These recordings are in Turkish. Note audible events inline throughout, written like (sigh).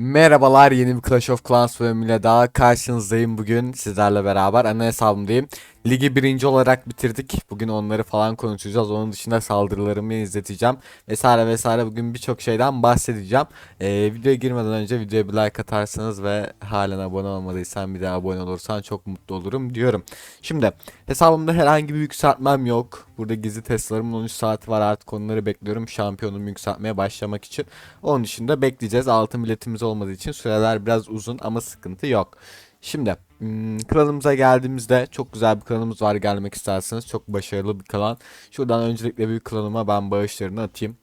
Merhabalar yeni bir Clash of Clans bölümüyle daha karşınızdayım bugün sizlerle beraber ana hesabımdayım. Ligi birinci olarak bitirdik. Bugün onları falan konuşacağız. Onun dışında saldırılarımı izleteceğim. Vesaire vesaire bugün birçok şeyden bahsedeceğim. Ee, videoya girmeden önce videoya bir like atarsanız ve halen abone olmadıysan bir daha abone olursan çok mutlu olurum diyorum. Şimdi hesabımda herhangi bir yükseltmem yok. Burada gizli testlerimin 13 saati var artık onları bekliyorum. Şampiyonumu yükseltmeye başlamak için. Onun dışında bekleyeceğiz. Altın biletimiz olmadığı için süreler biraz uzun ama sıkıntı yok. Şimdi hmm, klanımıza geldiğimizde çok güzel bir klanımız var gelmek isterseniz. Çok başarılı bir klan. Şuradan öncelikle bir klanıma ben bağışlarını atayım.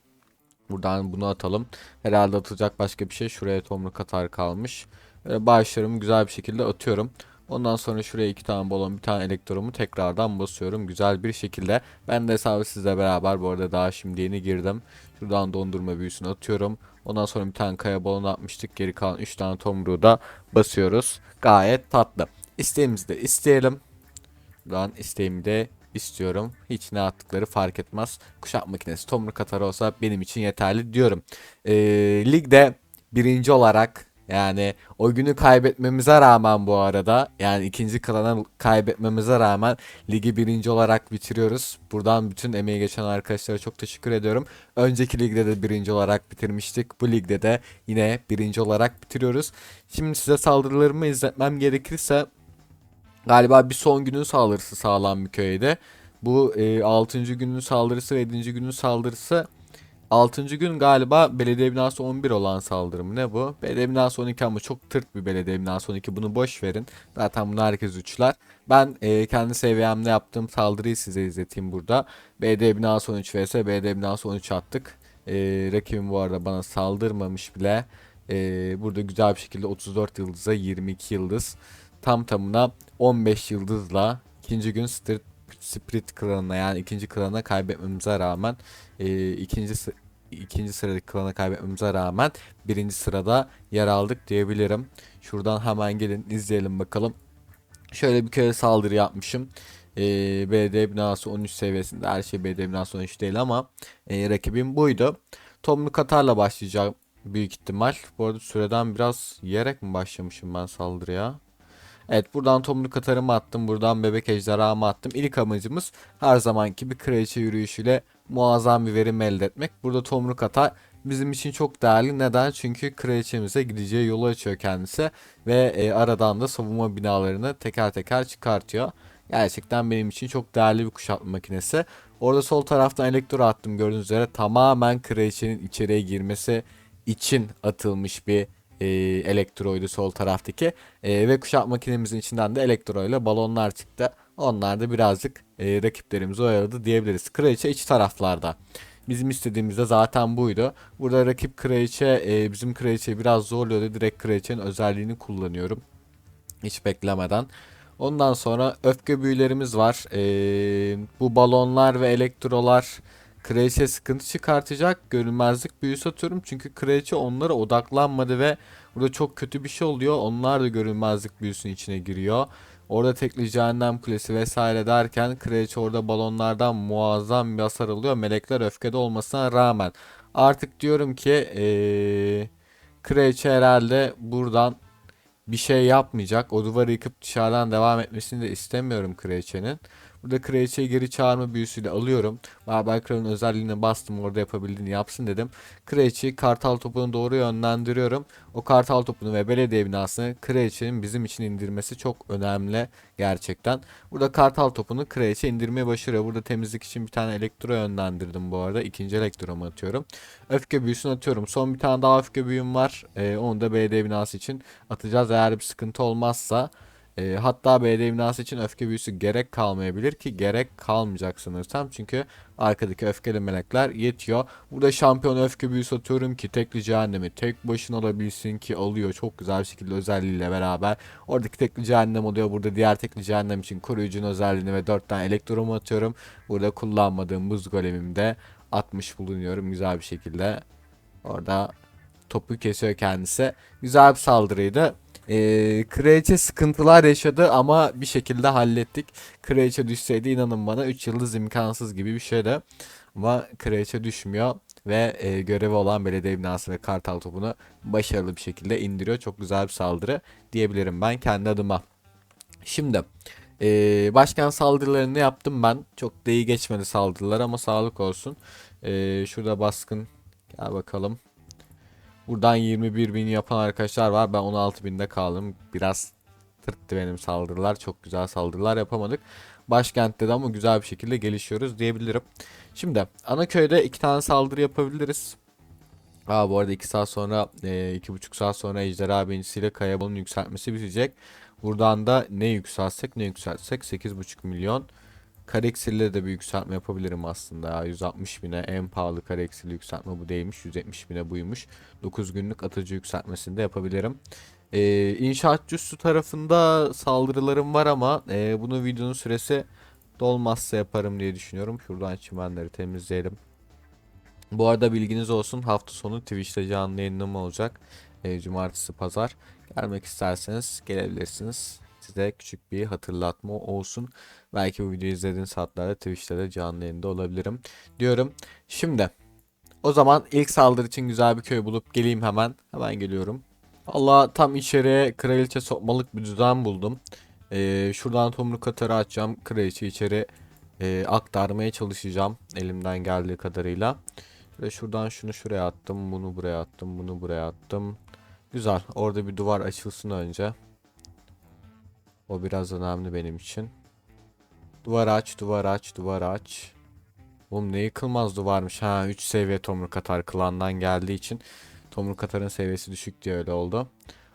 Buradan bunu atalım. Herhalde atacak başka bir şey. Şuraya tomruk atar kalmış. Bağışlarımı güzel bir şekilde atıyorum. Ondan sonra şuraya iki tane balon bir tane elektromu tekrardan basıyorum güzel bir şekilde. Ben de hesabı sizle beraber bu arada daha şimdi yeni girdim. Şuradan dondurma büyüsünü atıyorum. Ondan sonra bir tane kaya balonu atmıştık. Geri kalan 3 tane tomruğu da basıyoruz. Gayet tatlı. İsteğimizi de isteyelim. Buradan isteğimi de istiyorum. Hiç ne attıkları fark etmez. Kuşak makinesi tomruk atar olsa benim için yeterli diyorum. Ee, ligde birinci olarak yani o günü kaybetmemize rağmen bu arada yani ikinci klana kaybetmemize rağmen ligi birinci olarak bitiriyoruz. Buradan bütün emeği geçen arkadaşlara çok teşekkür ediyorum. Önceki ligde de birinci olarak bitirmiştik. Bu ligde de yine birinci olarak bitiriyoruz. Şimdi size saldırılarımı izletmem gerekirse galiba bir son günün saldırısı sağlam bir köyde. Bu e, 6. günün saldırısı ve 7. günün saldırısı 6. gün galiba belediye binası 11 olan saldırı mı ne bu? Belediye binası 12 ama çok tırt bir belediye binası 12 bunu boş verin. Zaten bunu herkes üçler. Ben e, kendi seviyemde yaptığım saldırıyı size izleteyim burada. belediye binası 13 vs belediye binası 13 attık. E, rakibim bu arada bana saldırmamış bile. E, burada güzel bir şekilde 34 yıldıza 22 yıldız. Tam tamına 15 yıldızla ikinci gün Spirit, Spirit klanına yani ikinci klana kaybetmemize rağmen e, ikinci ikinci sıradaki klana kaybetmemize rağmen birinci sırada yer aldık diyebilirim. Şuradan hemen gelin izleyelim bakalım. Şöyle bir kere saldırı yapmışım. E, BD binası 13 seviyesinde her şey BD binası 13 değil ama e, rakibim buydu. Tomlu Katar'la başlayacağım büyük ihtimal. Bu arada süreden biraz yiyerek mi başlamışım ben saldırıya? Evet buradan tomruk katarımı attım. Buradan bebek ejderhamı attım. İlk amacımız her zamanki bir kraliçe yürüyüşüyle muazzam bir verim elde etmek. Burada tomruk atar bizim için çok değerli. Neden? Çünkü kraliçemize gideceği yolu açıyor kendisi. Ve e, aradan da savunma binalarını teker teker çıkartıyor. Gerçekten benim için çok değerli bir kuşatma makinesi. Orada sol taraftan elektro attım gördüğünüz üzere. Tamamen kraliçenin içeriye girmesi için atılmış bir e, elektroydu sol taraftaki. E, ve kuşat makinemizin içinden de elektro ile balonlar çıktı. Onlar da birazcık e, rakiplerimizi oyaladı diyebiliriz. Kraliçe iç taraflarda. Bizim istediğimiz de zaten buydu. Burada rakip kraliçe e, bizim kraliçeyi biraz zorluyordu. Direkt kraliçenin özelliğini kullanıyorum. Hiç beklemeden. Ondan sonra öfke büyülerimiz var. E, bu balonlar ve elektrolar kraliçe sıkıntı çıkartacak. Görünmezlik büyüsü atıyorum. Çünkü kraliçe onlara odaklanmadı ve burada çok kötü bir şey oluyor. Onlar da görünmezlik büyüsünün içine giriyor. Orada tekli cehennem kulesi vesaire derken kraliçe orada balonlardan muazzam bir hasar alıyor. Melekler öfkede olmasına rağmen. Artık diyorum ki ee, kraliçe herhalde buradan bir şey yapmayacak. O duvarı yıkıp dışarıdan devam etmesini de istemiyorum kraliçenin. Burada kraliçeyi geri çağırma büyüsüyle alıyorum. Barbel Kral'ın özelliğine bastım orada yapabildiğini yapsın dedim. Kraliçeyi kartal topunu doğru yönlendiriyorum. O kartal topunu ve belediye binasını kraliçenin bizim için indirmesi çok önemli gerçekten. Burada kartal topunu kraliçe indirmeye başarıyor. Burada temizlik için bir tane elektro yönlendirdim bu arada. İkinci elektromu atıyorum. Öfke büyüsünü atıyorum. Son bir tane daha öfke büyüm var. Ee, onu da belediye binası için atacağız. Eğer bir sıkıntı olmazsa e, hatta belediye binası için öfke büyüsü gerek kalmayabilir ki gerek kalmayacak sanırsam. Çünkü arkadaki öfkeli melekler yetiyor. Burada şampiyon öfke büyüsü atıyorum ki tekli cehennemi tek başına alabilsin ki alıyor. Çok güzel bir şekilde özelliğiyle beraber. Oradaki tekli cehennem oluyor. Burada diğer tekli cehennem için koruyucunun özelliğini ve 4 tane elektromu atıyorum. Burada kullanmadığım buz golemimde atmış bulunuyorum güzel bir şekilde. Orada topu kesiyor kendisi. Güzel bir saldırıydı. Ee, Kraliçe sıkıntılar yaşadı ama bir şekilde hallettik. Kraliçe düşseydi inanın bana 3 yıldız imkansız gibi bir şeydi. Ama Kraliçe düşmüyor ve e, görevi olan belediye binası ve kartal topunu başarılı bir şekilde indiriyor. Çok güzel bir saldırı diyebilirim ben kendi adıma. Şimdi e, başkan saldırılarını yaptım ben. Çok da iyi geçmedi saldırılar ama sağlık olsun. E, şurada baskın gel bakalım. Buradan 21 bin yapan arkadaşlar var. Ben 16 binde kaldım. Biraz tırttı benim saldırılar. Çok güzel saldırılar yapamadık. Başkentte de ama güzel bir şekilde gelişiyoruz diyebilirim. Şimdi ana köyde iki tane saldırı yapabiliriz. Aa bu arada 2 saat sonra, e, iki buçuk saat sonra Ejderha Bencisiyle Kayabol'un yükseltmesi bitecek. Buradan da ne yükseltsek ne yükseltsek 8,5 milyon. Kare de bir yükseltme yapabilirim aslında ya. 160 bine en pahalı kare iksirli yükseltme bu değilmiş. 170 bine buymuş. 9 günlük atıcı yükseltmesini de yapabilirim. Ee, inşaatçı su tarafında saldırılarım var ama e, bunu videonun süresi dolmazsa yaparım diye düşünüyorum. Şuradan çimenleri temizleyelim. Bu arada bilginiz olsun hafta sonu Twitch'te canlı yayınım olacak. E, cumartesi pazar. Gelmek isterseniz gelebilirsiniz. Size küçük bir hatırlatma olsun. Belki bu videoyu izlediğiniz saatlerde Twitch'te de canlı yayında olabilirim diyorum. Şimdi o zaman ilk saldırı için güzel bir köy bulup geleyim hemen. Hemen geliyorum. Allah tam içeriye kraliçe sokmalık bir düzen buldum. Ee, şuradan tomruk atarı açacağım. Kraliçe içeri e, aktarmaya çalışacağım elimden geldiği kadarıyla. Ve şuradan şunu şuraya attım, bunu buraya attım, bunu buraya attım. Güzel. Orada bir duvar açılsın önce. O biraz önemli benim için. Duvar aç, duvar aç, duvar aç. Oğlum ne yıkılmaz duvarmış. Ha 3 seviye tomruk atar klandan geldiği için. Tomruk atarın seviyesi düşük diye öyle oldu.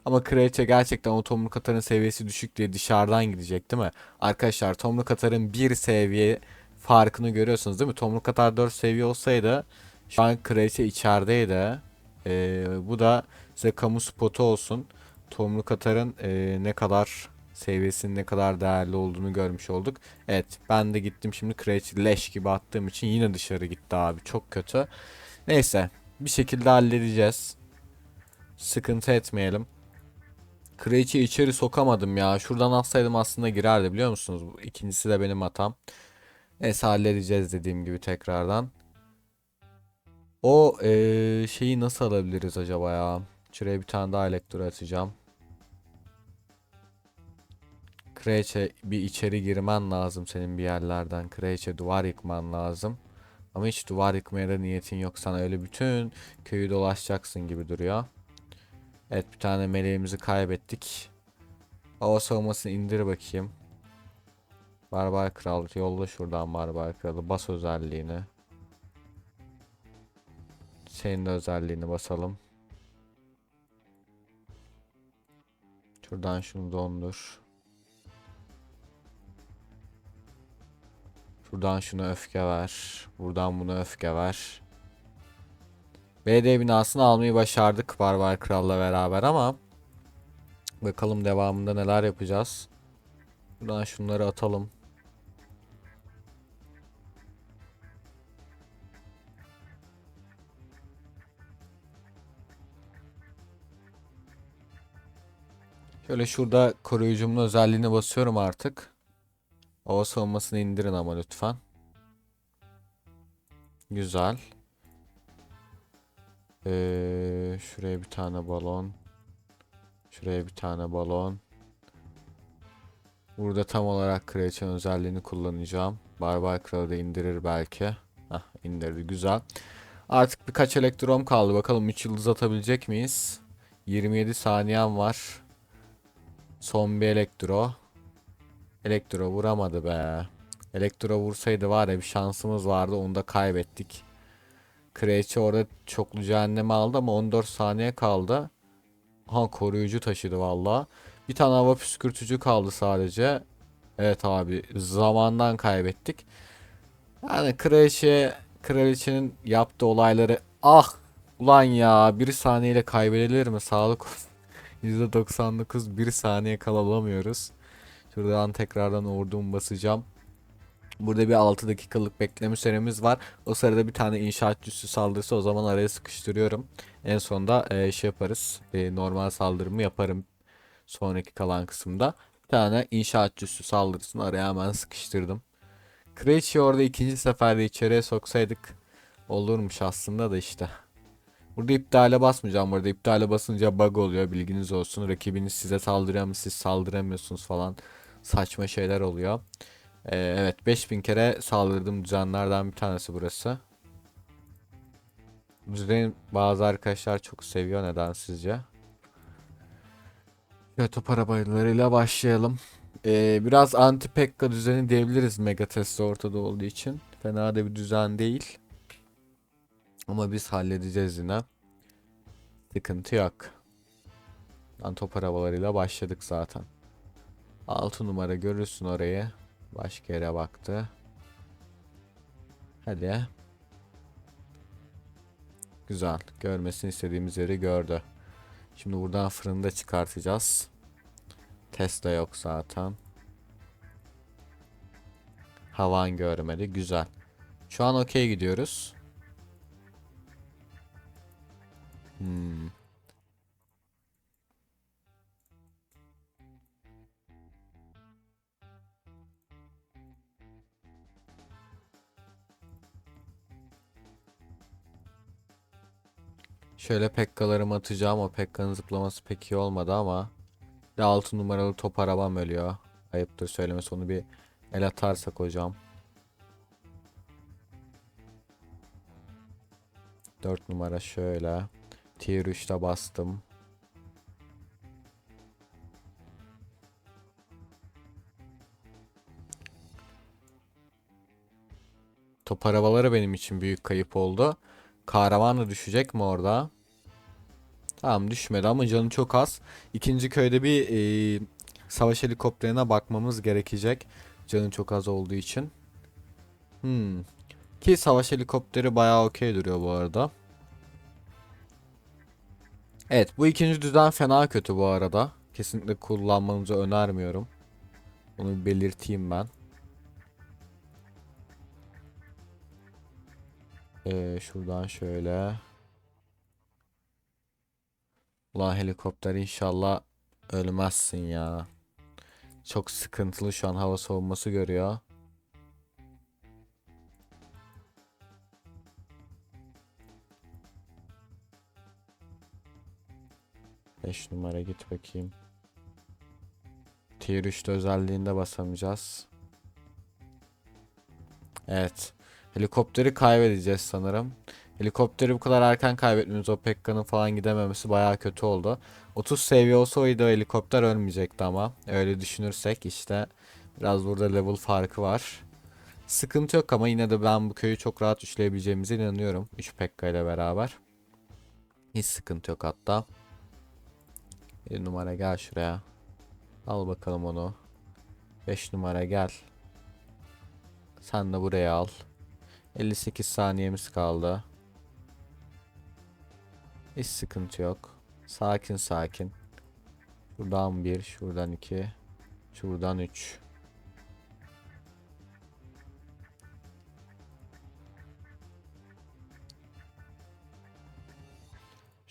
Ama kraliçe gerçekten o tomruk atarın seviyesi düşük diye dışarıdan gidecek değil mi? Arkadaşlar tomruk atarın bir seviye farkını görüyorsunuz değil mi? Tomruk atar 4 seviye olsaydı şu an kraliçe içerideydi. Ee, bu da size kamu spotu olsun. Tomruk atarın e, ne kadar seviyesinin ne kadar değerli olduğunu görmüş olduk. Evet ben de gittim şimdi kraliçe leş gibi attığım için yine dışarı gitti abi. Çok kötü. Neyse bir şekilde halledeceğiz. Sıkıntı etmeyelim. Kraliçeyi içeri sokamadım ya. Şuradan atsaydım aslında girerdi biliyor musunuz? Bu İkincisi de benim hatam. Neyse halledeceğiz dediğim gibi tekrardan. O eee, şeyi nasıl alabiliriz acaba ya? Şuraya bir tane daha elektro atacağım. Kraliçe bir içeri girmen lazım senin bir yerlerden. Kraliçe duvar yıkman lazım. Ama hiç duvar yıkmaya da niyetin yok. Sana öyle bütün köyü dolaşacaksın gibi duruyor. Evet bir tane meleğimizi kaybettik. Hava savunmasını indir bakayım. Barbar Kral yolla şuradan Barbar Kralı bas özelliğini. Senin de özelliğini basalım. Şuradan şunu dondur. Şuradan şuna öfke ver. Buradan buna öfke ver. BD binasını almayı başardık Barbar Kral'la beraber ama bakalım devamında neler yapacağız. Buradan şunları atalım. Şöyle şurada koruyucumun özelliğini basıyorum artık. Hava savunmasını indirin ama lütfen. Güzel. Ee, şuraya bir tane balon. Şuraya bir tane balon. Burada tam olarak kraliçenin özelliğini kullanacağım. Barbar kralı da indirir belki. Hah indirdi güzel. Artık birkaç elektron kaldı. Bakalım 3 yıldız atabilecek miyiz? 27 saniyem var. Son bir elektro. Elektro vuramadı be. Elektro vursaydı var ya bir şansımız vardı onu da kaybettik. Kraliçe orada çoklu cehennemi aldı ama 14 saniye kaldı. Ha koruyucu taşıdı valla. Bir tane hava püskürtücü kaldı sadece. Evet abi zamandan kaybettik. Yani kraliçe kraliçenin yaptığı olayları ah ulan ya bir saniyeyle kaybedilir mi sağlık olsun. (laughs) %99 bir saniye kala alamıyoruz. Şuradan tekrardan ordumu basacağım. Burada bir 6 dakikalık bekleme süremiz var. O sırada bir tane inşaat üssü saldırısı o zaman araya sıkıştırıyorum. En sonunda e, şey yaparız. E, normal saldırımı yaparım. Sonraki kalan kısımda. Bir tane inşaatçı üssü saldırısını araya hemen sıkıştırdım. Kraliçeyi orada ikinci seferde içeriye soksaydık olurmuş aslında da işte. Burada iptale basmayacağım. Burada iptale basınca bug oluyor bilginiz olsun. Rakibiniz size saldırıyor ama siz saldıramıyorsunuz falan. Saçma şeyler oluyor. Ee, evet 5000 kere saldırdığım düzenlerden bir tanesi burası. Bu düzeni bazı arkadaşlar çok seviyor neden sizce? Evet top arabalarıyla başlayalım. Ee, biraz anti pekka düzeni diyebiliriz Mega Tesla ortada olduğu için. Fena da bir düzen değil. Ama biz halledeceğiz yine. Sıkıntı yok. Ben top arabalarıyla başladık zaten. 6 numara görürsün orayı. Başka yere baktı. Hadi. Güzel. Görmesini istediğimiz yeri gördü. Şimdi buradan fırını da çıkartacağız. Tesla yok zaten. Havan görmedi. Güzel. Şu an okey gidiyoruz. Hmm. Şöyle pekkalarımı atacağım. O pekkanın zıplaması pek iyi olmadı ama. Bir 6 numaralı top arabam ölüyor. Ayıptır söylemesi onu bir el atarsak hocam. 4 numara şöyle. Tier 3'te bastım. Top arabaları benim için büyük kayıp oldu. Kahraman da düşecek mi orada? Tamam düşmedi ama canı çok az. İkinci köyde bir e, savaş helikopterine bakmamız gerekecek. Canı çok az olduğu için. Hmm. Ki savaş helikopteri bayağı okey duruyor bu arada. Evet bu ikinci düzen fena kötü bu arada. Kesinlikle kullanmanızı önermiyorum. Bir belirteyim ben. Ee, şuradan şöyle. Ulan helikopter inşallah ölmezsin ya. Çok sıkıntılı şu an hava savunması görüyor. Beş numara git bakayım. Tier 3'te özelliğinde basamayacağız. Evet. Helikopteri kaybedeceğiz sanırım. Helikopteri bu kadar erken kaybetmemiz o Pekka'nın falan gidememesi bayağı kötü oldu. 30 seviye olsaydı helikopter ölmeyecekti ama. Öyle düşünürsek işte biraz burada level farkı var. Sıkıntı yok ama yine de ben bu köyü çok rahat üçleyebileceğimize inanıyorum. 3 Pekka ile beraber. Hiç sıkıntı yok hatta. Bir numara gel şuraya. Al bakalım onu. 5 numara gel. Sen de buraya al. 58 saniyemiz kaldı. Hiç sıkıntı yok. Sakin sakin. Şuradan 1, şuradan 2, şuradan 3.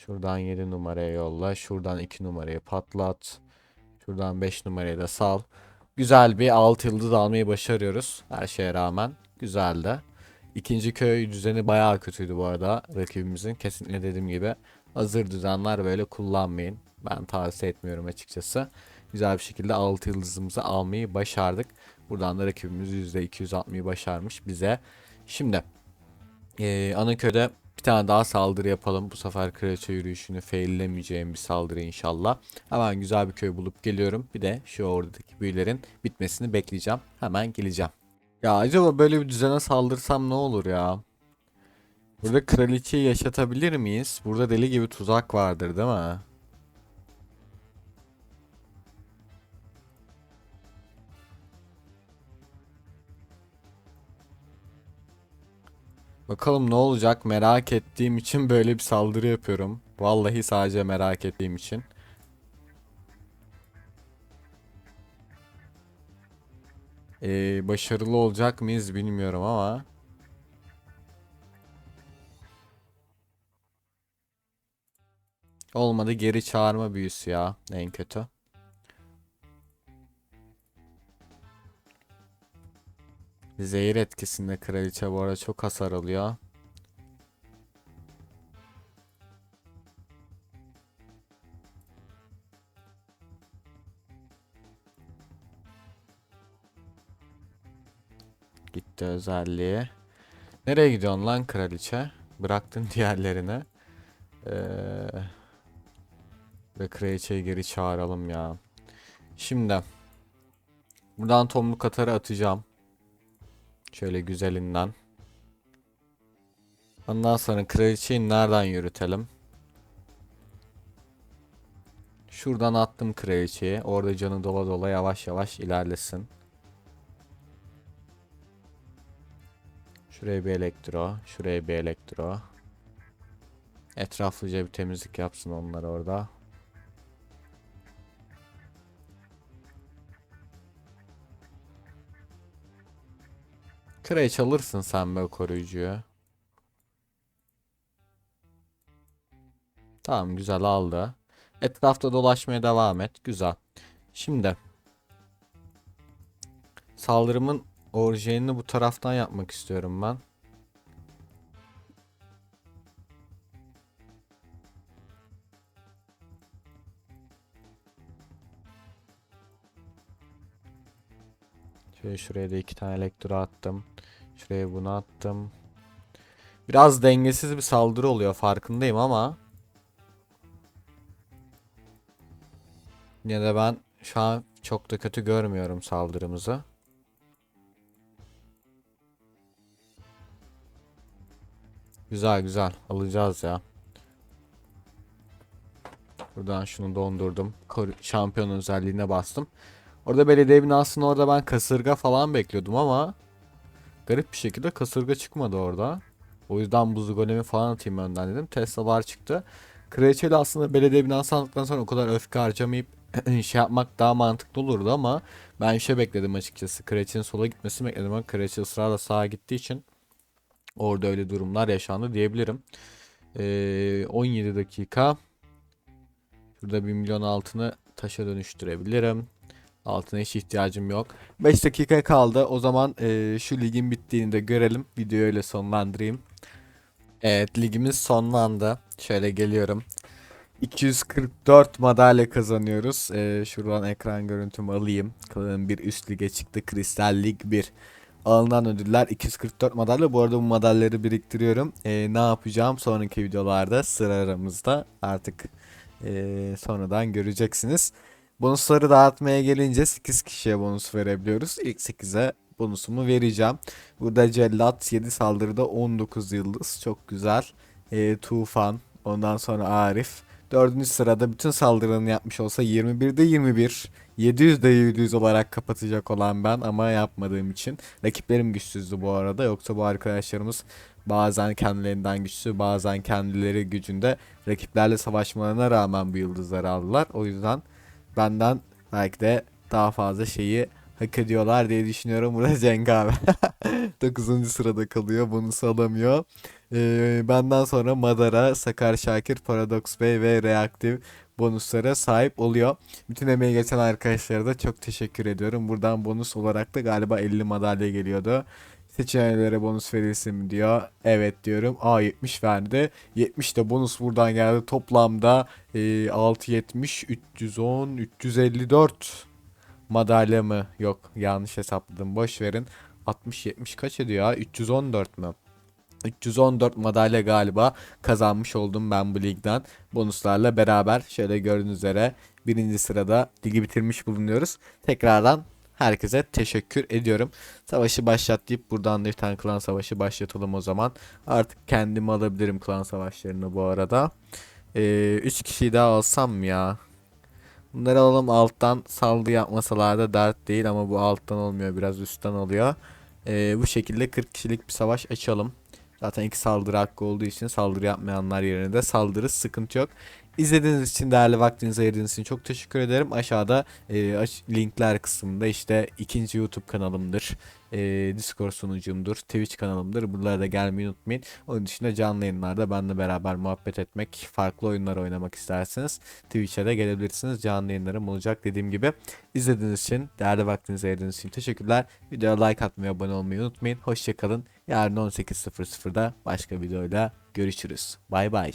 Şuradan 7 numaraya yolla. Şuradan 2 numarayı patlat. Şuradan 5 numarayı da sal. Güzel bir 6 yıldız almayı başarıyoruz. Her şeye rağmen. Güzeldi. İkinci köy düzeni bayağı kötüydü bu arada rakibimizin. Kesinlikle dediğim gibi hazır düzenler böyle kullanmayın. Ben tavsiye etmiyorum açıkçası. Güzel bir şekilde 6 yıldızımızı almayı başardık. Buradan da rakibimiz %200 atmayı başarmış bize. Şimdi ee, ana köyde bir tane daha saldırı yapalım. Bu sefer kraliçe yürüyüşünü faillemeyeceğim bir saldırı inşallah. Hemen güzel bir köy bulup geliyorum. Bir de şu oradaki büyülerin bitmesini bekleyeceğim. Hemen geleceğim. Ya acaba böyle bir düzene saldırsam ne olur ya? Burada kraliçeyi yaşatabilir miyiz? Burada deli gibi tuzak vardır değil mi? Bakalım ne olacak merak ettiğim için böyle bir saldırı yapıyorum. Vallahi sadece merak ettiğim için. Ee, başarılı olacak mıyız bilmiyorum ama. Olmadı geri çağırma büyüsü ya en kötü. Zehir etkisinde kraliçe bu arada çok hasar alıyor. Gitti özelliği. Nereye gidiyorsun lan kraliçe? Bıraktın (laughs) diğerlerine. Ee, ve kraliçeyi geri çağıralım ya. Şimdi. Buradan tomruk atarı atacağım. Şöyle güzelinden. Ondan sonra kraliçeyi nereden yürütelim? Şuradan attım kraliçeyi. Orada canı dola dola yavaş yavaş ilerlesin. Şuraya bir elektro. Şuraya bir elektro. Etraflıca bir temizlik yapsın onlar orada. Kraliçe alırsın sen o koruyucuyu. Tamam güzel aldı. Etrafta dolaşmaya devam et. Güzel. Şimdi saldırımın orijinalini bu taraftan yapmak istiyorum ben. Şöyle şuraya da iki tane elektro attım. Şuraya bunu attım. Biraz dengesiz bir saldırı oluyor farkındayım ama Yine de ben şu an çok da kötü görmüyorum saldırımızı. Güzel güzel alacağız ya. Buradan şunu dondurdum. Kor- Şampiyon özelliğine bastım. Orada belediye binasının orada ben kasırga falan bekliyordum ama garip bir şekilde kasırga çıkmadı orada. O yüzden buz golemi falan atayım önden dedim. Tesla var çıktı. Kraliçeyle aslında belediye binası aldıktan sonra o kadar öfke harcamayıp (clears throat) şey yapmak daha mantıklı olurdu ama ben şey bekledim açıkçası. Kraliçenin sola gitmesini bekledim ama kraliçe ısrarla sağa gittiği için orada öyle durumlar yaşandı diyebilirim. Ee, 17 dakika. Şurada 1 milyon altını taşa dönüştürebilirim. Altına hiç ihtiyacım yok. 5 dakika kaldı. O zaman e, şu ligin bittiğini de görelim. Videoyu öyle sonlandırayım. Evet ligimiz sonlandı. Şöyle geliyorum. 244 madalya kazanıyoruz. Ee, şuradan ekran görüntümü alayım. Kalanın bir üst lige çıktı. Kristal Lig 1. Alınan ödüller 244 madalya. Bu arada bu madalyaları biriktiriyorum. Ee, ne yapacağım sonraki videolarda sıra aramızda. Artık ee, sonradan göreceksiniz. Bonusları dağıtmaya gelince 8 kişiye bonus verebiliyoruz. İlk 8'e bonusumu vereceğim. Burada Cellat 7 saldırıda 19 yıldız. Çok güzel. Ee, Tufan. Ondan sonra Arif. Dördüncü sırada bütün saldırılarını yapmış olsa 21'de 21, 700'de 700 olarak kapatacak olan ben ama yapmadığım için. Rakiplerim güçsüzdü bu arada. Yoksa bu arkadaşlarımız bazen kendilerinden güçlü bazen kendileri gücünde rakiplerle savaşmalarına rağmen bu yıldızları aldılar. O yüzden benden belki de daha fazla şeyi hak ediyorlar diye düşünüyorum. Burada (laughs) Cenk abi. (laughs) 9. sırada kalıyor. Bonus alamıyor. Ee, benden sonra Madara, Sakar Şakir, Paradox Bey ve Reaktif bonuslara sahip oluyor. Bütün emeği geçen arkadaşlara da çok teşekkür ediyorum. Buradan bonus olarak da galiba 50 madalya geliyordu. Seçeneklere bonus verilsin mi diyor. Evet diyorum. A 70 verdi. 70 de bonus buradan geldi. Toplamda e, 670 310 354 madalya mı? Yok yanlış hesapladım. Boş verin. 60 70 kaç ediyor ya? 314 mü? 314 madalya galiba kazanmış oldum ben bu ligden. Bonuslarla beraber şöyle gördüğünüz üzere birinci sırada ligi bitirmiş bulunuyoruz. Tekrardan herkese teşekkür ediyorum. Savaşı başlat deyip buradan da bir tane klan savaşı başlatalım o zaman. Artık kendimi alabilirim klan savaşlarını bu arada. 3 ee, kişiyi daha alsam mı ya? Bunları alalım alttan saldırı yapmasalar da dert değil ama bu alttan olmuyor biraz üstten oluyor. Ee, bu şekilde 40 kişilik bir savaş açalım. Zaten iki saldırı hakkı olduğu için saldırı yapmayanlar yerine de saldırı sıkıntı yok. İzlediğiniz için değerli vaktinizi ayırdığınız için çok teşekkür ederim. Aşağıda e, linkler kısmında işte ikinci YouTube kanalımdır. Ee, Discord sunucumdur, Twitch kanalımdır. Buralara da gelmeyi unutmayın. Onun dışında canlı yayınlarda benimle beraber muhabbet etmek, farklı oyunlar oynamak isterseniz Twitch'e de gelebilirsiniz. Canlı yayınlarım olacak dediğim gibi. İzlediğiniz için, değerli vaktinizi ayırdığınız için teşekkürler. Videoya like atmayı, abone olmayı unutmayın. Hoşçakalın. Yarın 18.00'da başka videoyla görüşürüz. Bay bay.